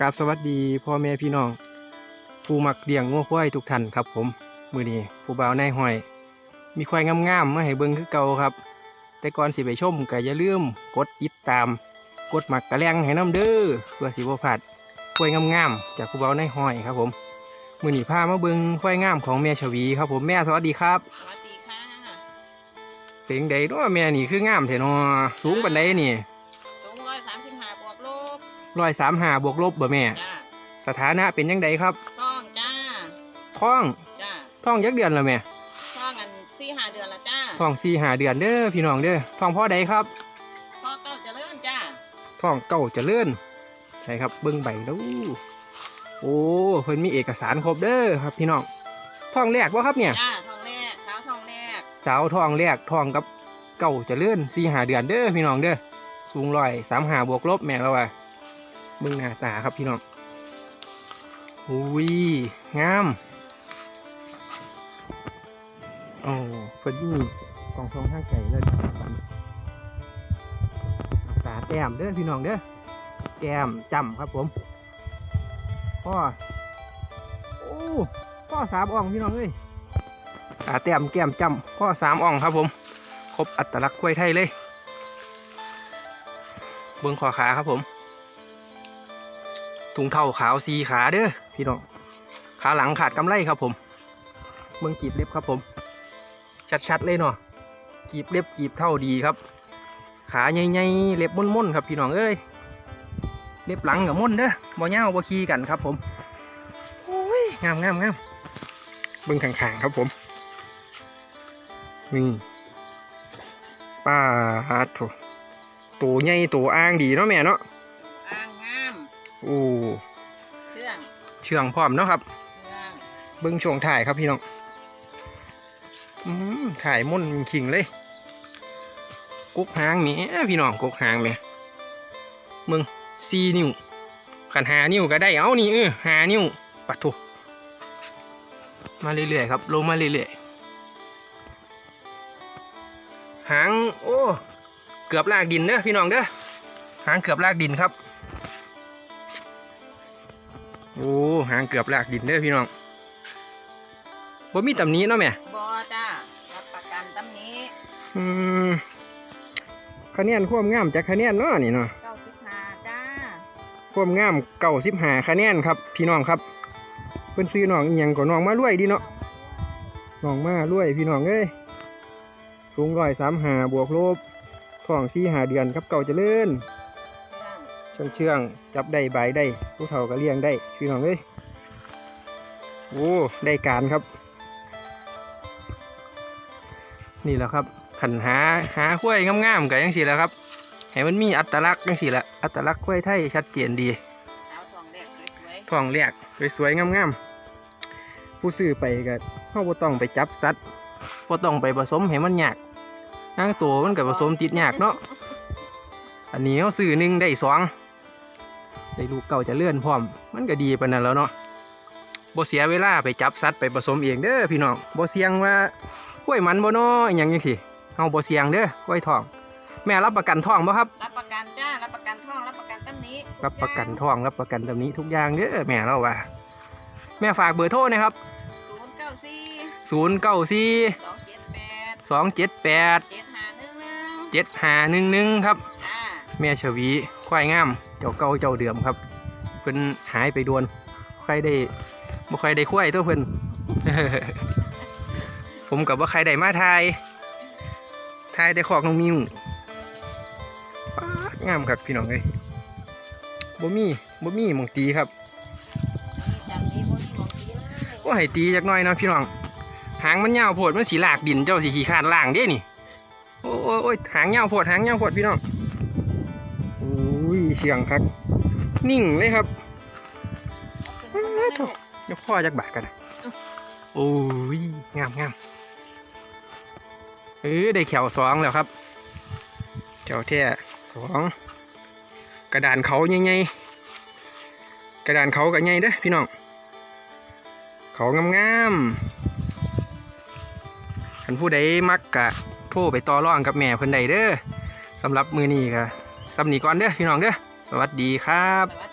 กราบสวัสดีพ่อแม่พี่น้อง ผู้มักเลี้ยงงัวควายทุกท่านครับ ผมมือนี้ผู้บ่าวนายห้อย มีควายงามๆมาให้เบิ่งคือเก่าครับ แต่ก่อนสิไปชมก็อย่าลืมกดติดตาม กดหมักกระแลงให้น้ำเด้อเพื่อสิบ่พลาดควายงามๆจากผู้บ่าวนายห้อยครับ ผมมือนี้พามาเบิ่งควายงามของแม่ชวีครับ ผมแม่สวัสดีครับสวัสดีค่ะเป็นไดเนาะแม่นี่คืองามแท้เนาะสูงปานใดนี่สูงร้อยสามสิบห้าบวกลบร้อยสามหาบวกลบบ่แม่ จ้าสถานะเป็นยังไงครับต้องจ้าท้องจ้าท้องยักเดือนแล้วแม่ท้องกันสี่ห้าเดือนละจ้าท้องสี่หาเดือนเด้อพี่น้องเด้อท้องพ่อใดครับพ่อเก้าเจะเริ่มจ้าท้องเก่าเจะเลื่อนใช่ครับเบิ้งใบแล้วโอ้เพิ่นมีเอกสารครบเด้อครับพี่น้องท้องแรกวะครับเนี่ย จ้าท้องแรกเช้าท้องแรกสาวท้องแรกท้องกับเก่าเจะเลื่อนสี่หาเดือนเด้อพี่น้องเด้อ สูงร้อยสามหาบวกลบแม่แล้วว่ะเบิ้งหน้าตาครับพี่น้องอุ้ยงามโอ้เพิ่นมีกล่องทองข้างไก่เลยตาแต้มเด้อพี่น้องเด้อแก้มจำครับผมพ่อโอ้พ่อสามอ่องพี่น้องเอ้ยตาแต้มแก้มจำพ่อสามอ่องครับผม ครบอัตลักษณ์กล้วยไทยเลย เบื้องขอขาครับผมถุงเท้าขาวสีขาเด้อพี่น้องขาหลังขาดกำไรครับผมเบื้องกีบเล็บครับผม ชัดๆเลยเนาะกีบเล็บกีบเท่าดีครับ ขาใหญ่ๆเล็บม่นๆครับพี่น้องเอ้ยเล็บหลังกับม่นเด้อบ่เงาบ่ขี้กันครับผมโอ้ยงามงามงามเบิ่งข้างๆครับผมนี่ป้าดโถ ตัวใหญ่ตัวอ้างดีเนาะแม่เนาะอ่างงามโอ้เชื่องเชื่องพร้อมเนาะครับเชื่องเบิ่งช่วงถ่ายครับพี่น้องอืมถ่ายม่นขิงเลยกุกหางนี่พี่น้องกุกหางแม่มึงสี่นิ้วขันหานิ้วก็ได้เอานี่เออหานิ้วปัดถูมาเรื่อยๆครับลงมาเรื่อยๆหางโอ้ เกือบลากดินเด้อพี่น้องเด้อหางเกือบลากดินครับโอ้หางเกือบลากดินเด้อพี่น้องบ่มีตำหนี้เนาะแม่บอจ้ารับประกันตำนี้อืมคะแนนความงามจากคะแนนเนาะนี่เนาะเก้าสิบห้าจ้าความงามเก่าสิบหาคะแนนครับ พี่น้องครับเพิ่นซื้อน้องอีหยังก็น้องมารวยดีเนาะน้องมารวยพี่น้องเอ้ยสูงร้อยสามหาบวกลบ ท้องสี่หาเดือนครับเก่าเจริญเชื่องเชื่องเชื่องจับได้ใบายได้ผู้เฒ่าก็เลี้ยงได้พี่น้องเอ้ยโอ้ได้การครับ นี่แหละครับขันหาหาข้วยงามๆกันยังสิแหล้วครับให้มันมีอัตลักษณ์ยังสิละอัตลักษณ์ข้วยไทยชัดเจนดีเช้าท้องแรกสวยท้องแรกสวยๆงามๆผู้ซื้อไปก็เขาบ่ต้องไปจับสัตว์บ่ต้องไปผสมให้มันยาก นางตัวมันก็ผสมติดยากเนาะ อันนี้เขาซื้อหนึ่งได้สองได้ลูกเก่าจะเลื่อนพร้อม มันก็ดีปานนั้นแล้วเนาะบ่เสียเวลาไปจับสัตว์ไปผสมเองเด้อพี่น้องบ่เสี่ยงว่ากล้วยมันบ่เนาะอหย่างจังซี่เฮาบ่เสี่ยงเด้อกล้วยทอง แม่รับประกันทองบ่ครับๆรับประกันจ้า รับประกันท้อง รับประกันตำนี้ รับประกันทอง รับประกันตำนี้ทุกอย่างเด้อแม่เราว่า แม่ฝากเบอร์โทรนะครับศูนย์เก้าสี่094 สองเจ็ดแปด278เจ็ดห้าหนึ่งหนึ่ง7511ครับจ้าแม่ชวีควายงาม เจ้าเก่าเจ้าเดิมครับ เพิ่นหายไปดวนใครได้บ่ใครได้ควายตัวเพิ่น ผมกับว่าใครได้มาทายทายแต่ขอกน้องมิวป๊าดงามครับพี่น้องเอ้ยบ่มีบ่มีหมองตีครับ จำนี้พวกนี้ของดีเลย ก็ให้ตีจักหน่อยเนาะพี่น้อง หางมันยาวโพดมันสีลากดินเจ้าสีขี้ขาดล่างเด้นี่โอ้ยโอ้ยโอ้ยหางยาวโพดหางยาวโพดพี่น้องอุ้ยเสียงครับ นิ่งเลยครับเอาขึ้นมาเลยลูกยกข้อจากบาทกันนะโอ้ยงามงามเออได้แขวสองแล้วครับแขวแท้สองกระดานเขาใหญ่ๆกระดานเขากับใหญ่เด้อพี่น้องเขางามๆคั นผู้ใดมักกะโทรไปต่อร่องกับแม่เพิ่นใดเด้อสำหรับมือนี้ก็สำนีก่อนเด้อพี่น้องเด้อสวัสดีครับ